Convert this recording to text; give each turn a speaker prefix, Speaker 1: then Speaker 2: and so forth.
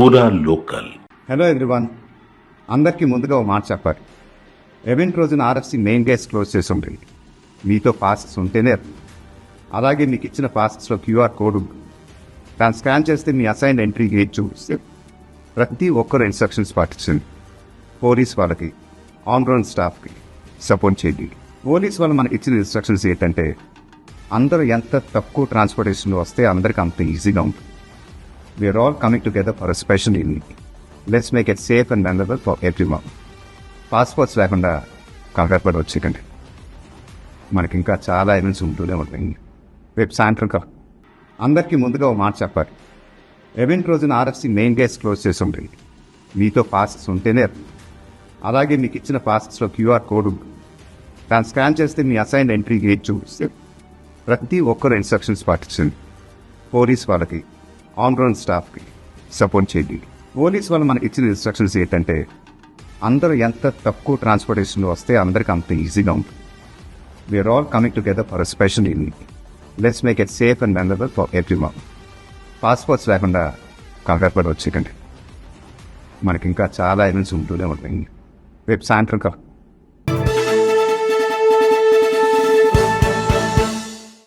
Speaker 1: పూరా local.
Speaker 2: Hello everyone అందరికీ ముందుగా ఒక మాట చెప్పాలి. ఎవెంట్ రోజున ఆర్ఎఫ్సి మెయిన్ గేట్స్ క్లోజ్ చేసి ఉంటుంది మీతో పాసెస్ ఉంటేనే అలాగే మీకు ఇచ్చిన పాసెస్లో క్యూఆర్ కోడ్ దాన్ని స్కాన్ చేస్తే మీ అసైన్ ఎంట్రీ గేట్ చూపిస్తే ప్రతి ఒక్కరు ఇన్స్ట్రక్షన్స్ పాటించండి పోలీస్ వాళ్ళకి ఆన్ గ్రౌండ్ స్టాఫ్కి సపోర్ట్ చేయండి. పోలీస్ వాళ్ళు మనకి ఇచ్చిన ఇన్స్ట్రక్షన్స్ ఏంటంటే అందరూ ఎంత తక్కువ ట్రాన్స్పోర్టేషన్లో వస్తే అందరికీ అంత ఈజీగా ఉంటుంది. We're all coming together for a evening evening. Make make safe and and for for everyone. Passports లేకుండా కంగారు వచ్చేకండి మనకి ఇంకా చాలా ఈవెంట్స్ ఉంటూనే ఉంటాయి రేపు సాయంత్రం కా. అందరికీ ముందుగా ఒక మాట చెప్పాలి. ఎవెంట్ రోజున ఆర్ఎఫ్సి మెయిన్ గేట్స్ క్లోజ్ చేసి ఉంటుంది మీతో పాసెస్ ఉంటేనే అలాగే మీకు ఇచ్చిన పాసెస్లో క్యూఆర్ కోడ్ ఉంటుంది దాన్ని స్కాన్ చేస్తే మీ అసైన్ ఎంట్రీ గేట్ చూపిస్తే ప్రతి ఒక్కరు ఇన్స్ట్రక్షన్స్ పాటించండి పోలీస్ వాళ్ళకి. ఆన్ గ్రౌండ్ స్టాఫ్కి సపోర్ట్ చేయండి. పోలీస్ వాళ్ళు మనకి ఇచ్చిన ఇన్స్ట్రక్షన్స్ ఏంటంటే అందరూ ఎంత తక్కువ ట్రాన్స్పోర్టేషన్లో వస్తే అందరికీ అంత ఈజీగా ఉంటుంది. We're all coming together for special evening let's make it safe and memorable for everyone passports లేకుండా కంగారు పడి వచ్చేకండి మనకి ఇంకా చాలా ఈవెంట్స్ ఉంటూనే ఉంటాయి రేపు సాయంత్రం కా